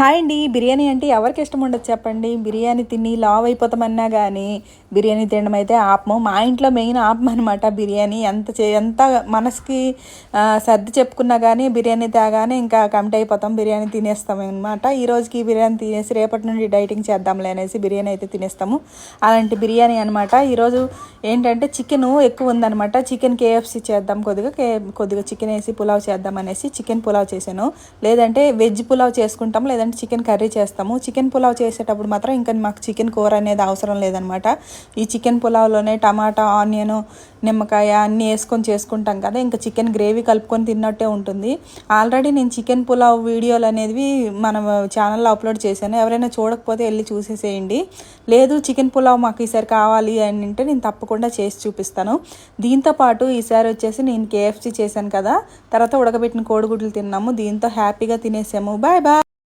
Hi అండి. బిర్యానీ అంటే ఎవరికి ఇష్టం ఉండదు చెప్పండి. బిర్యానీ తిని లావ్ అయిపోతామన్నా కానీ బిర్యానీ తినడం అయితే ఆపము. మా ఇంట్లో మెయిన్ ఆపం అనమాట బిర్యానీ. ఎంత చే ఎంత మనసుకి సర్ది చెప్పుకున్నా కానీ బిర్యానీ తేగానే ఇంకా కమిట్ అయిపోతాం. బిర్యానీ తినేస్తాం అనమాట ఈ రోజుకి బిర్యానీ తినేసి రేపటి నుండి డైటింగ్ చేద్దాంలే అనేసి బిర్యానీ అయితే తినేస్తాము. అలాంటి బిర్యానీ అనమాట ఈరోజు ఏంటంటే చికెన్ ఎక్కువ ఉందనమాట చికెన్ కేఎఫ్సి చేద్దాం కొద్దిగా కే కొద్దిగా చికెన్ వేసి పులావ్ చేద్దాం అనేసి చికెన్ పులావ్ చేశాను. లేదంటే వెజ్ పులావ్ చేసుకుంటాం లేదంటే చికెన్ కర్రీ చేస్తాము? చికెన్ పులావ్ చేసేటప్పుడు మాత్రం ఇంకా మాకు చికెన్ కూర అనేది అవసరం లేదనమాట. ఈ చికెన్ పులావ్లోనే టమాటా ఆనియన్ నిమ్మకాయ అన్నీ వేసుకొని చేసుకుంటాం కదా ఇంకా చికెన్ గ్రేవీ కలుపుకొని తిన్నట్టే ఉంటుంది. ఆల్రెడీ నేను చికెన్ పులావ్ వీడియోలు అనేవి మన ఛానల్లో అప్లోడ్ చేశాను. ఎవరైనా చూడకపోతే వెళ్ళి చూసేసేయండి. లేదు చికెన్ పులావ్ మాకు ఈసారి కావాలి అని అంటే నేను తప్పకుండా చేసి చూపిస్తాను. దీంతో పాటు ఈసారి వచ్చేసి నేను కేఎఫ్సి చేశాను కదా తర్వాత ఉడకబెట్టిన కోడిగుడ్లు తిన్నాము. దీంతో హ్యాపీగా తినేసాము. Bye bye!